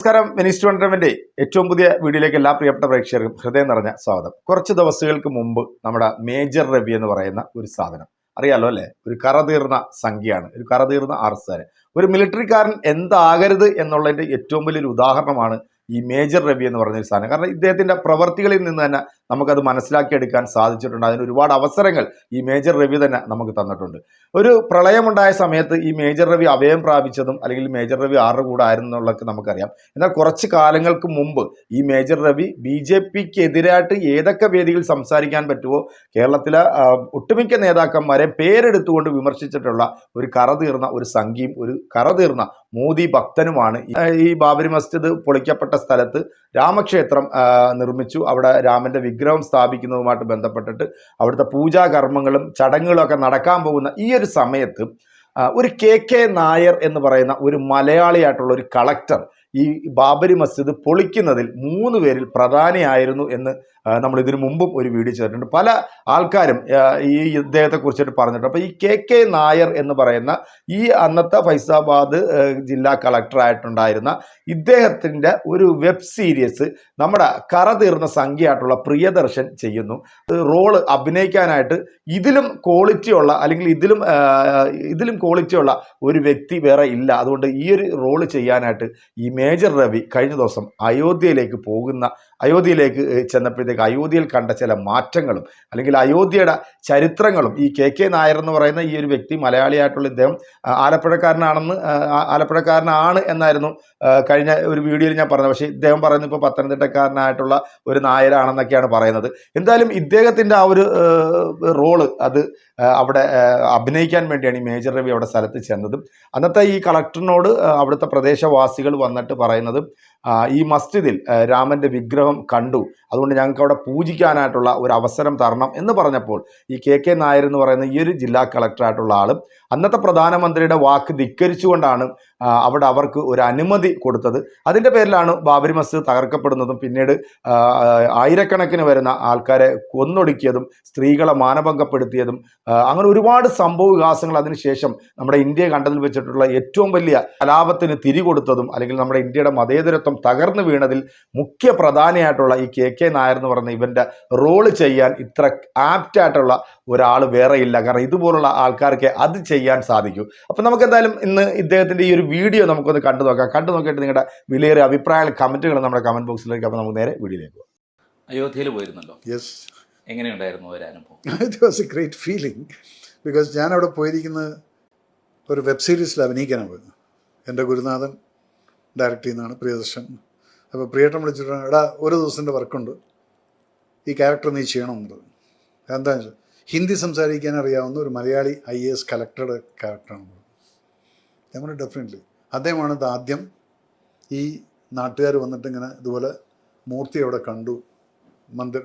നമസ്കാരം. മിനിസ്റ്റർ വണ്ടർമെന്റ് ഏറ്റവും പുതിയ വീഡിയോയിലേക്ക് എല്ലാ പ്രിയപ്പെട്ട പ്രേക്ഷകർക്കും ഹൃദയം നിറഞ്ഞ സ്വാഗതം. കുറച്ച് ദിവസങ്ങൾക്ക് മുമ്പ് നമ്മുടെ മേജർ രവി എന്ന് പറയുന്ന ഒരു സാധനം. അറിയാലോ അല്ലെ? ഒരു കറതീർന്ന സംഖ്യയാണ്. ഒരു കറതീർന്ന ആർസാര് ഒരു മിലിറ്ററിക്കാരൻ എന്താകരുത് എന്നുള്ളതിന്റെ ഏറ്റവും വലിയൊരു ഉദാഹരണമാണ് ഈ മേജർ രവി എന്ന് പറഞ്ഞൊരു സാധനം. കാരണം ഇദ്ദേഹത്തിന്റെ പ്രവർത്തികളിൽ നിന്ന് തന്നെ നമുക്കത് മനസ്സിലാക്കിയെടുക്കാൻ സാധിച്ചിട്ടുണ്ട്. അതിന് ഒരുപാട് അവസരങ്ങൾ ഈ മേജർ രവി തന്നെ നമുക്ക് തന്നിട്ടുണ്ട്. ഒരു പ്രളയമുണ്ടായ സമയത്ത് ഈ മേജർ രവി അവയം പ്രാപിച്ചതും അല്ലെങ്കിൽ മേജർ രവി ആരുടെ കൂടെ ആയിരുന്നു എന്നുള്ളതൊക്കെ നമുക്കറിയാം. എന്നാൽ കുറച്ച് കാലങ്ങൾക്ക് മുമ്പ് ഈ മേജർ രവി ബി ജെ പിക്ക് എതിരായിട്ട് ഏതൊക്കെ വേദികളിൽ സംസാരിക്കാൻ പറ്റുമോ കേരളത്തിലെ ഒട്ടുമിക്ക നേതാക്കന്മാരെ പേരെടുത്തുകൊണ്ട് വിമർശിച്ചിട്ടുള്ള ഒരു കറ തീർന്ന ഒരു സംഖ്യയും ഒരു കറതീർന്ന മോദി ഭക്തനുമാണ്. ഈ- ബാബരി മസ്ജിദ് പൊളിക്കപ്പെട്ട സ്ഥലത്ത് രാമക്ഷേത്രം നിർമ്മിച്ചു. അവിടെ രാമന്റെ വിഗ്രഹം സ്ഥാപിക്കുന്നതുമായിട്ട് ബന്ധപ്പെട്ടിട്ട് അവിടുത്തെ പൂജാകർമ്മങ്ങളും ചടങ്ങുകളും ഒക്കെ നടക്കാൻ പോകുന്ന ഈ ഒരു സമയത്ത് ഒരു കെ കെ നായർ എന്ന് പറയുന്ന ഒരു മലയാളിയായിട്ടുള്ള ഒരു കളക്ടർ ഈ ബാബരി മസ്ജിദ് പൊളിക്കുന്നതിൽ മൂന്ന് പേരിൽ പ്രധാനിയായിരുന്നു എന്ന് നമ്മൾ ഇതിനു മുമ്പും ഒരു വീഡിയോ ചെയ്തിട്ടുണ്ട്. പല ആൾക്കാരും ഈ ഇദ്ദേഹത്തെ കുറിച്ചിട്ട് പറഞ്ഞിട്ടുണ്ട്. അപ്പോൾ ഈ കെ കെ നായർ എന്ന് പറയുന്ന ഈ അന്നത്തെ ഫൈസാബാദ് ജില്ലാ കളക്ടറായിട്ടുണ്ടായിരുന്ന ഇദ്ദേഹത്തിന്റെ ഒരു വെബ് സീരീസ് നമ്മുടെ കറ തീർന്ന സംഖ്യയായിട്ടുള്ള പ്രിയദർശൻ ചെയ്യുന്നു. റോൾ അഭിനയിക്കാനായിട്ട് ഇതിലും ക്വാളിറ്റി ഉള്ള അല്ലെങ്കിൽ ഇതിലും ഇതിലും ക്വാളിറ്റി ഉള്ള ഒരു വ്യക്തി വേറെ ഇല്ല. അതുകൊണ്ട് ഈ ഒരു റോൾ ചെയ്യാനായിട്ട് ഈ മേജർ രവി കഴിഞ്ഞ ദിവസം അയോധ്യയിലേക്ക് പോകുന്ന അയോധ്യയിലേക്ക് ചെന്നപ്പോഴത്തേക്ക് അയോധ്യയിൽ കണ്ട ചില മാറ്റങ്ങളും അല്ലെങ്കിൽ അയോധ്യയുടെ ചരിത്രങ്ങളും ഈ കെ കെ നായർ എന്ന് പറയുന്ന ഈ ഒരു വ്യക്തി മലയാളിയായിട്ടുള്ള ഇദ്ദേഹം ആലപ്പുഴക്കാരനാണെന്ന് ആലപ്പുഴക്കാരനാണ് എന്നായിരുന്നു കഴിഞ്ഞ ഒരു വീഡിയോയിൽ ഞാൻ പറഞ്ഞത്. പക്ഷേ ഇദ്ദേഹം പറയുന്നത് ഇപ്പോൾ പത്തനംതിട്ടക്കാരനായിട്ടുള്ള ഒരു നായരാണെന്നൊക്കെയാണ് പറയുന്നത്. എന്തായാലും ഇദ്ദേഹത്തിന്റെ ആ ഒരു റോൾ അത് അവിടെ അഭിനയിക്കാൻ വേണ്ടിയാണ് ഈ മേജർ രവി അവിടെ സ്ഥലത്ത് ചെന്നതും. അന്നത്തെ ഈ കളക്ടറിനോട് അവിടുത്തെ പ്രദേശവാസികൾ വന്നിട്ട് പറയുന്നത് ഈ മസ്ജിദിൽ രാമന്റെ വിഗ്രഹം കണ്ടു. അതുകൊണ്ട് ഞങ്ങൾക്ക് അവിടെ പൂജിക്കാനായിട്ടുള്ള ഒരു അവസരം തരണം എന്ന് പറഞ്ഞപ്പോൾ ഈ കെ കെ നായർ എന്ന് പറയുന്ന ഈ ഒരു ജില്ലാ കളക്ടറായിട്ടുള്ള ആളും അന്നത്തെ പ്രധാനമന്ത്രിയുടെ വാക്ക് ധിക്കരിച്ചുകൊണ്ടാണ് അവിടെ അവർക്ക് ഒരു അനുമതി കൊടുത്തത്. അതിന്റെ പേരിലാണ് ബാബരി മസ്ജിദ് തകർക്കപ്പെടുന്നതും പിന്നീട് ആയിരക്കണക്കിന് വരുന്ന ആൾക്കാരെ കൊന്നൊടുക്കിയതും സ്ത്രീകളെ മാനഭംഗപ്പെടുത്തിയതും അങ്ങനെ ഒരുപാട് സംഭവ വികാസങ്ങൾ അതിനുശേഷം നമ്മുടെ ഇന്ത്യ കണ്ടതിൽ വെച്ചിട്ടുള്ള ഏറ്റവും വലിയ കലാപത്തിന് തിരികൊടുത്തതും അല്ലെങ്കിൽ നമ്മുടെ ഇന്ത്യയുടെ മതേതരത്വം തകർന്നു വീണതിൽ മുഖ്യ പ്രധാനിയായിട്ടുള്ള ഈ കെ കെ നായർ എന്ന് പറയുന്ന ഇവന്റെ റോൾ ചെയ്യാൻ ഇത്ര ആപ്റ്റായിട്ടുള്ള ഒരാൾ വേറെ ഇല്ല. കാരണം ഇതുപോലുള്ള ആൾക്കാർക്ക് അത് ചെയ്യാൻ സാധിക്കൂ. അപ്പം നമുക്ക് എന്തായാലും ഇന്ന് ഇദ്ദേഹത്തിന്റെ ഈ ഒരു വീഡിയോ നമുക്കൊന്ന് കണ്ടു നോക്കാം. കണ്ടു നോക്കിയിട്ട് നിങ്ങളുടെ വിലയേറിയ അഭിപ്രായങ്ങൾ കമന്റുകൾ നമ്മുടെ കമന്റ് ബോക്സിലേക്ക് അപ്പോൾ നമുക്ക് നേരെ വീഡിയോയിലേക്ക് പോകാം. അയോധ്യയിൽ പോയിരുന്നല്ലോ. യെസ് എങ്ങനെയുണ്ടായിരുന്നു ഒരു അനുഭവം? It was a great feeling because ഞാൻ അവിടെ പോയിരിക്കുന്നത് ഒരു വെബ് സീരീസിൽ അഭിനയിക്കാനാണ് പോയത് എന്റെ ഗുരുനാഥൻ ഡയറക്റ്റ് ചെയ്യുന്നതാണ് പ്രിയദർശൻ. അപ്പോൾ പ്രിയേട്ടൻ വിളിച്ചിട്ട് എടാ ഒരു ദിവസത്തിന്റെ വർക്കുണ്ട് ഈ ക്യാരക്ടർ നീ ചെയ്യണം എന്നുള്ളത്. എന്താ വെച്ചാൽ ഹിന്ദി സംസാരിക്കാൻ അറിയാവുന്ന ഒരു മലയാളി ഐ എ എസ് കലക്ടറുടെ ക്യാരക്ടറാണ് പറഞ്ഞു ഡെഫിനറ്റ്ലി അദ്ദേഹമാണ് ഇത് ആദ്യം ഈ നാട്ടുകാർ വന്നിട്ട് ഇങ്ങനെ ഇതുപോലെ മൂർത്തി അവിടെ കണ്ടു. മന്ദിർ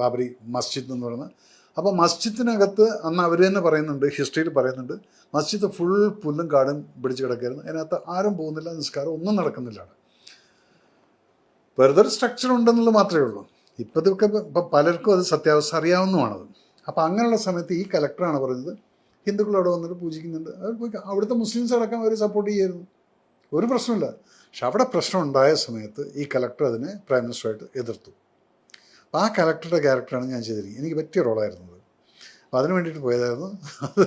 ബാബരി മസ്ജിദ് എന്ന് പറയുന്നത് അപ്പോൾ മസ്ജിദിനകത്ത് അന്ന് അവർ തന്നെ പറയുന്നുണ്ട് ഹിസ്റ്ററിയിൽ പറയുന്നുണ്ട് മസ്ജിദ് ഫുൾ പുല്ലും കാടും പിടിച്ച് കിടക്കായിരുന്നു. അതിനകത്ത് ആരും പോകുന്നില്ല നിസ്കാരം ഒന്നും നടക്കുന്നില്ല. ഒരു സ്ട്രക്ചർ ഉണ്ടെന്നുള്ളത് മാത്രമേ ഉള്ളൂ. ഇപ്പോഴത്തെ ഇപ്പം പലർക്കും അത് സത്യാവസ്ഥ അറിയാവുന്നതാണത് അപ്പോൾ അങ്ങനെയുള്ള സമയത്ത് ഈ കലക്ടറാണ് പറയുന്നത് ഹിന്ദുക്കൾ അവിടെ വന്നിട്ട് പൂജിക്കുന്നുണ്ട്. അവർ പോയി അവിടുത്തെ മുസ്ലിംസ് അടക്കം അവർ സപ്പോർട്ട് ചെയ്യായിരുന്നു ഒരു പ്രശ്നമില്ല. പക്ഷെ അവിടെ പ്രശ്നം ഉണ്ടായ സമയത്ത് ഈ കലക്ടർ അതിനെ പ്രൈം മിനിസ്റ്ററായിട്ട് എതിർത്തു. അപ്പോൾ ആ കലക്ടറുടെ ക്യാരക്ടറാണ് ഞാൻ ചെയ്തിരിക്കുന്നത്. എനിക്ക് പറ്റിയ റോളായിരുന്നു അപ്പോൾ അതിന് വേണ്ടിയിട്ട് പോയതായിരുന്നു. അത്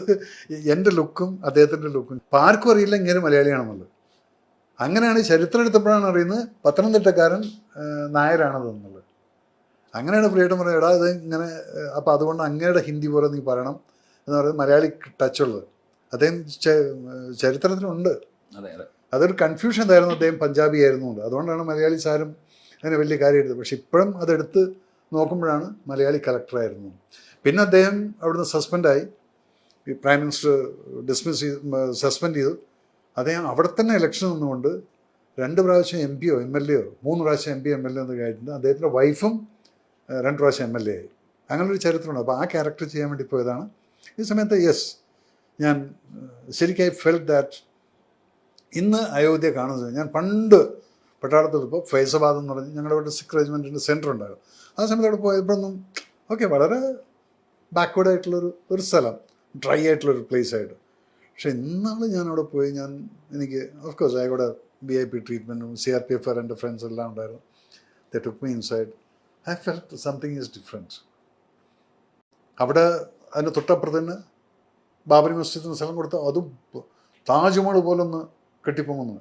എന്റെ ലുക്കും അദ്ദേഹത്തിന്റെ ലുക്കും ഇപ്പം ആർക്കും അറിയില്ല ഇങ്ങനെ മലയാളിയാണെന്നുള്ളത്. അങ്ങനെയാണ് ചരിത്രം എടുത്തപ്പോഴാണ് അറിയുന്നത് പത്തനംതിട്ടക്കാരൻ നായരാണതെന്നുള്ളത് നായരാണത് എന്നുള്ളത് അങ്ങനെയാണ് പ്രിയേട്ടൻ പറയുന്നത് എടാ ഇത് ഇങ്ങനെ അപ്പോൾ അതുകൊണ്ട് അങ്ങയുടെ ഹിന്ദി പോലെ നീ പറയണം എന്ന് പറയുന്നത് മലയാളി ടച്ചുള്ളത് അദ്ദേഹം ചരിത്രത്തിനുണ്ട് ചരിത്രത്തിലുണ്ട്. അതൊരു കൺഫ്യൂഷൻ എന്തായിരുന്നു? അദ്ദേഹം പഞ്ചാബി ആയിരുന്നു. അതുകൊണ്ടാണ് മലയാളി സാരും അങ്ങനെ വലിയ കാര്യം എടുത്തത് പക്ഷെ ഇപ്പോഴും അതെടുത്ത് നോക്കുമ്പോഴാണ് മലയാളി കളക്ടറായിരുന്നു പിന്നെ അദ്ദേഹം അവിടുന്ന് സസ്പെൻഡായി പ്രൈം മിനിസ്റ്റർ ഡിസ്മിസ് ചെയ്ത് സസ്പെൻഡ് ചെയ്തു. അദ്ദേഹം അവിടെ തന്നെ ഇലക്ഷൻ നിന്നുകൊണ്ട് രണ്ട് പ്രാവശ്യം എം പിയോ എം എൽ എയോ മൂന്ന് പ്രാവശ്യം M P M L A എന്ന് കഴിഞ്ഞിട്ട് അദ്ദേഹത്തിന്റെ വൈഫും രണ്ട് പ്രാവശ്യം എം എൽ എ ആയി. അങ്ങനൊരു ചരിത്രമുണ്ട്. അപ്പോൾ ആ ക്യാരക്ടർ ചെയ്യാൻ വേണ്ടി പോയതാണ്. ഈ സമയത്ത് യെസ് ഞാൻ ശരിക്കും ഐ ഫെൽ ദാറ്റ് ഇന്ന് അയോധ്യ കാണുന്നത്. ഞാൻ പണ്ട് പട്ടാളത്തിൽ ഫൈസബാദ് എന്ന് പറഞ്ഞ് ഞങ്ങളുടെ ഇവിടെ സിഖ് റെജിമെന്റിന്റെ സെന്റർ ഉണ്ടായിരുന്നു. ആ സമയത്ത് അവിടെ പോയപ്പോഴൊന്നും ഓക്കെ വളരെ ബാക്ക്വേഡ് ആയിട്ടുള്ളൊരു ഒരു സ്ഥലം ഡ്രൈ ആയിട്ടുള്ളൊരു പ്ലേസ് ആയിട്ട്. പക്ഷെ ഇന്നാൾ ഞാൻ അവിടെ പോയി ഞാൻ എനിക്ക് ഓഫ് കോഴ്സ് കൂടെ വി ഐ പി ട്രീറ്റ്മെന്റും സി ആർ പി എഫ് എന്റെ ഫ്രണ്ട്സ് എല്ലാം ഉണ്ടായിരുന്നു. They took me inside I felt something is difference അവിടെ അതിന്റെ തൊട്ടപ്പുറത്ത് തന്നെ ബാബരി മസ്ജിദിന് സ്ഥലം കൊടുത്ത അതും താജ്മഹൽ പോലൊന്ന് കെട്ടിപ്പോകുന്നു.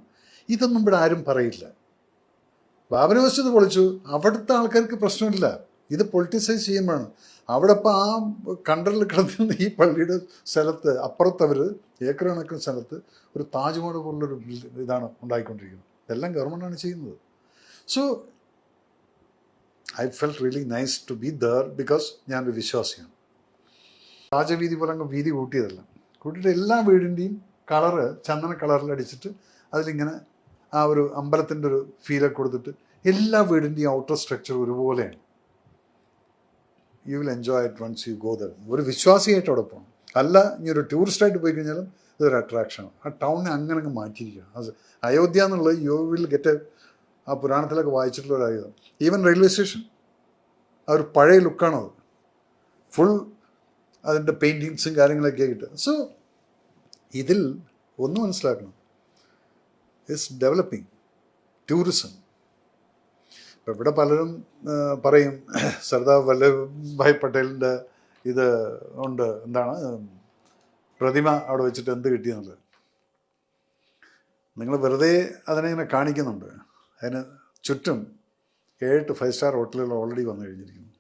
ഇതൊന്നും ഇവിടെ ആരും പറയില്ല. ബാബരി മസ്ജിദ് പൊളിച്ചു. അവിടുത്തെ ആൾക്കാർക്ക് പ്രശ്നമില്ല. ഇത് പൊളിറ്റിസൈസ് ചെയ്യുമ്പോഴാണ്. അവിടെ ഇപ്പോൾ ആ കണ്ടറിൽ കിടന്നിരുന്ന ഈ പള്ളിയുടെ സ്ഥലത്ത് അപ്പുറത്ത് അവർ ഏക്കർ കണക്കിന് സ്ഥലത്ത് ഒരു താജ്മഹൽ പോലുള്ളൊരു ഇതാണ് ഉണ്ടായിക്കൊണ്ടിരിക്കുന്നത്. ഇതെല്ലാം ഗവൺമെന്റാണ് ചെയ്യുന്നത്. So I felt really nice to be there because ഞാനൊരു വിശ്വാസിയാണ്. രാജവീതി പോലെ അങ്ങ് വീതി കൂട്ടിയതല്ല. കൂട്ടിയിട്ട് എല്ലാ വീടിന്റെയും കളറ് ചന്ദന കളറിൽ അടിച്ചിട്ട് അതിലിങ്ങനെ ആ ഒരു അമ്പലത്തിന്റെ ഒരു ഫീലൊക്കെ കൊടുത്തിട്ട് എല്ലാ വീടിന്റെയും ഔട്ടർ സ്ട്രക്ചർ ഒരുപോലെയാണ്. You will enjoy it once you go there ഒരു വിശ്വാസിയായിട്ട് അവിടെ പോകണം അല്ല ഇനി ഒരു ടൂറിസ്റ്റായിട്ട് പോയി കഴിഞ്ഞാലും ഇതൊരു അട്രാക്ഷനാണ് ആ ടൗണിനെ അങ്ങനെ അങ്ങ് മാറ്റിയിരിക്കണം അത് അയോധ്യ എന്നുള്ളത് യു വിൽ ഗെറ്റ് എ ആ പുരാണത്തിലൊക്കെ വായിച്ചിട്ടുള്ള ഒരു ആയുധം. ഈവൻ റെയിൽവേ സ്റ്റേഷൻ ആ ഒരു പഴയ ലുക്കാണത് ഫുൾ അതിന്റെ പെയിന്റിങ്സും കാര്യങ്ങളൊക്കെ ആയിട്ട് സോ ഇതിൽ ഒന്ന് മനസ്സിലാക്കണം. ഇസ് ഡെവലപ്പിംഗ് ടൂറിസം ഇപ്പം ഇവിടെ പലരും പറയും സർദാർ വല്ലഭായ് പട്ടേലിന്റെ ഇത് ഉണ്ട് എന്താണ് പ്രതിമ അവിടെ വെച്ചിട്ട് എന്ത് കിട്ടിയെന്നുള്ളത്. നിങ്ങൾ വെറുതെ അതിനെ ഇങ്ങനെ കാണിക്കുന്നുണ്ട്. അതിന് ചുറ്റും ഏഴ് ഫൈവ് സ്റ്റാർ ഹോട്ടലുകൾ ഓൾറെഡി വന്നു കഴിഞ്ഞിരിക്കുന്നു.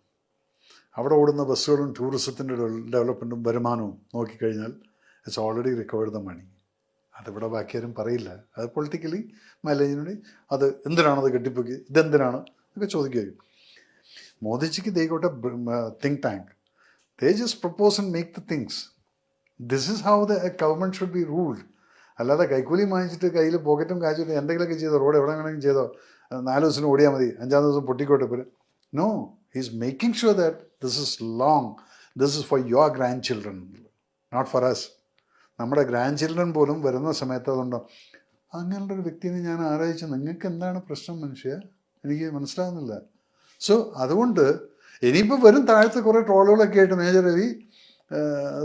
അവിടെ ഓടുന്ന ബസ്സുകളും ടൂറിസത്തിന്റെ ഡെവലപ്മെന്റും വരുമാനവും നോക്കിക്കഴിഞ്ഞാൽ it's already recovered the money അതിവിടെ ബാക്കിയാരും പറയില്ല. അത് പൊളിറ്റിക്കലി മൈലേജിന് അത് എന്തിനാണത് കെട്ടിപ്പൊക്കി ഇതെന്തിനാണ് എന്നൊക്കെ ചോദിക്കുകയും മോദിജിക്ക് they think tank they just propose and make the things this is how the government should be ruled അല്ലാതെ കൈക്കൂലി വാങ്ങിച്ചിട്ട് കയ്യിൽ പോക്കറ്റും കാച്ചിട്ട് എന്തെങ്കിലുമൊക്കെ ചെയ്തോ റോഡ് എവിടെ വേണമെങ്കിലും ചെയ്തോ നാല് ദിവസം ഓടിയാൽ മതി അഞ്ചാം ദിവസം പൊട്ടിക്കോട്ടെ പോലും no he's making sure that this is long this is for your grandchildren not for us നമ്മുടെ ഗ്രാൻഡ് ചിൽഡ്രൻ പോലും വരുന്ന സമയത്ത് അതുണ്ടോ അങ്ങനെയുള്ള ഒരു വ്യക്തിനെ ഞാൻ ആലോചിച്ചു നിങ്ങൾക്ക് എന്താണ് പ്രശ്നം മനുഷ്യ? എനിക്ക് മനസ്സിലാകുന്നില്ല സോ അതുകൊണ്ട് ഇനിയിപ്പോൾ വരും താഴത്തെ കുറേ ട്രോളുകളൊക്കെ ആയിട്ട് മേജർ രവി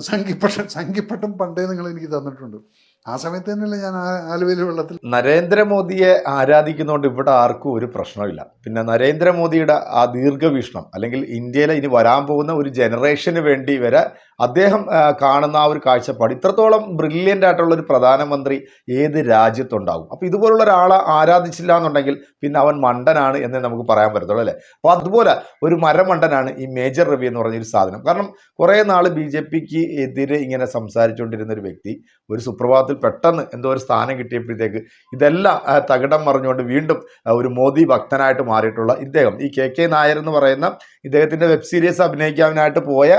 സംഘിപ്പട്ടം സംഘിപ്പട്ടം പണ്ടേ നിങ്ങൾ എനിക്ക് തന്നിട്ടുണ്ട്. ആ സമയത്ത് തന്നെയല്ലേ ഞാൻ ആ- ആലുവയിലെ വെള്ളത്തിൽ നരേന്ദ്രമോദിയെ ആരാധിക്കുന്നതുകൊണ്ട് ഇവിടെ ആർക്കും ഒരു പ്രശ്നമില്ല. പിന്നെ നരേന്ദ്രമോദിയുടെ ആ ദീർഘവീക്ഷണം അല്ലെങ്കിൽ ഇന്ത്യയിലെ ഇനി വരാൻ പോകുന്ന ഒരു ജനറേഷന് വേണ്ടി വരെ അദ്ദേഹം കാണുന്ന ആ ഒരു കാഴ്ചപ്പാട് ഇത്രത്തോളം ബ്രില്യന്റ് ആയിട്ടുള്ള ഒരു പ്രധാനമന്ത്രി ഏത് രാജ്യത്തുണ്ടാകും അപ്പോൾ ഇതുപോലുള്ള ഒരാളെ ആരാധിച്ചില്ല എന്നുണ്ടെങ്കിൽ പിന്നെ അവൻ മണ്ടനാണ് എന്നേ നമുക്ക് പറയാൻ പറ്റത്തുള്ളൂ അല്ലേ? അപ്പോൾ അതുപോലെ ഒരു മരമണ്ടനാണ് ഈ മേജർ രവി എന്ന് പറഞ്ഞൊരു സാധനം. കാരണം കുറേ നാൾ ബി ജെ പിക്ക് എതിരെ ഇങ്ങനെ സംസാരിച്ചുകൊണ്ടിരുന്ന ഒരു വ്യക്തി ഒരു സുപ്രഭാതത്തിൽ പെട്ടെന്ന് എന്തോ ഒരു സ്ഥാനം കിട്ടിയപ്പോഴത്തേക്ക് ഇതെല്ലാം തകിടം മറിഞ്ഞുകൊണ്ട് വീണ്ടും ഒരു മോദി ഭക്തനായിട്ട് മാറിയിട്ടുള്ള ഇദ്ദേഹം. ഈ കെ കെ നായർ എന്ന് പറയുന്ന ഇദ്ദേഹത്തിന്റെ വെബ് സീരീസ് അഭിനയിക്കാനായിട്ട് പോയ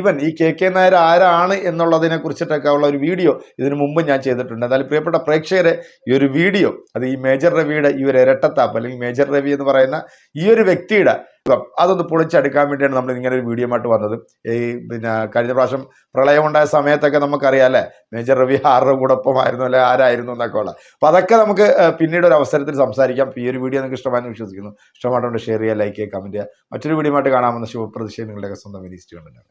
ഇവൻ ഈ കെ കെ നായർ ആരാണ് എന്നുള്ളതിനെ കുറിച്ചിട്ടൊക്കെ ഉള്ള ഒരു വീഡിയോ ഇതിനു മുമ്പ് ഞാൻ ചെയ്തിട്ടുണ്ട്. എന്നാലും പ്രിയപ്പെട്ട പ്രേക്ഷകരെ ഈ ഒരു വീഡിയോ അത് ഈ മേജർ രവിയുടെ ഈ ഒരു ഇരട്ടത്താപ്പ് അല്ലെങ്കിൽ മേജർ രവി എന്ന് പറയുന്ന ഈ ഒരു വ്യക്തിയുടെ അതൊന്ന് പൊളിച്ചെടുക്കാൻ വേണ്ടിയാണ് നമ്മൾ ഇങ്ങനെ ഒരു വീഡിയോ ആയിട്ട് വന്നത്. ഈ പിന്നെ കഴിഞ്ഞ പ്രാവശ്യം പ്രളയം ഉണ്ടായ സമയത്തൊക്കെ നമുക്കറിയാം അല്ലേ? മേജർ രവി ആരുടെ കൂടൊപ്പമായിരുന്നു അല്ലെ? ആരായിരുന്നു എന്നൊക്കെ ഉള്ള അപ്പോൾ അതൊക്കെ നമുക്ക് പിന്നീട് ഒരു അവസരത്തിൽ സംസാരിക്കാം. ഈ ഒരു വീഡിയോ നിങ്ങൾക്ക് ഇഷ്ടമായെന്ന് വിശ്വസിക്കുന്നു. ഇഷ്ടമായിട്ടുണ്ട് ഷെയർ ചെയ്യുക ലൈക്ക് ചെയ്യുക കമന്റ് ചെയ്യുക. മറ്റൊരു വീഡിയോ ആയിട്ട് കാണാമെന്ന് ശുഭപ്രതിഷേധം നിങ്ങളുടെയൊക്കെ സ്വന്തം വിനീസ്റ്റ് കണ്ടിട്ടാണ്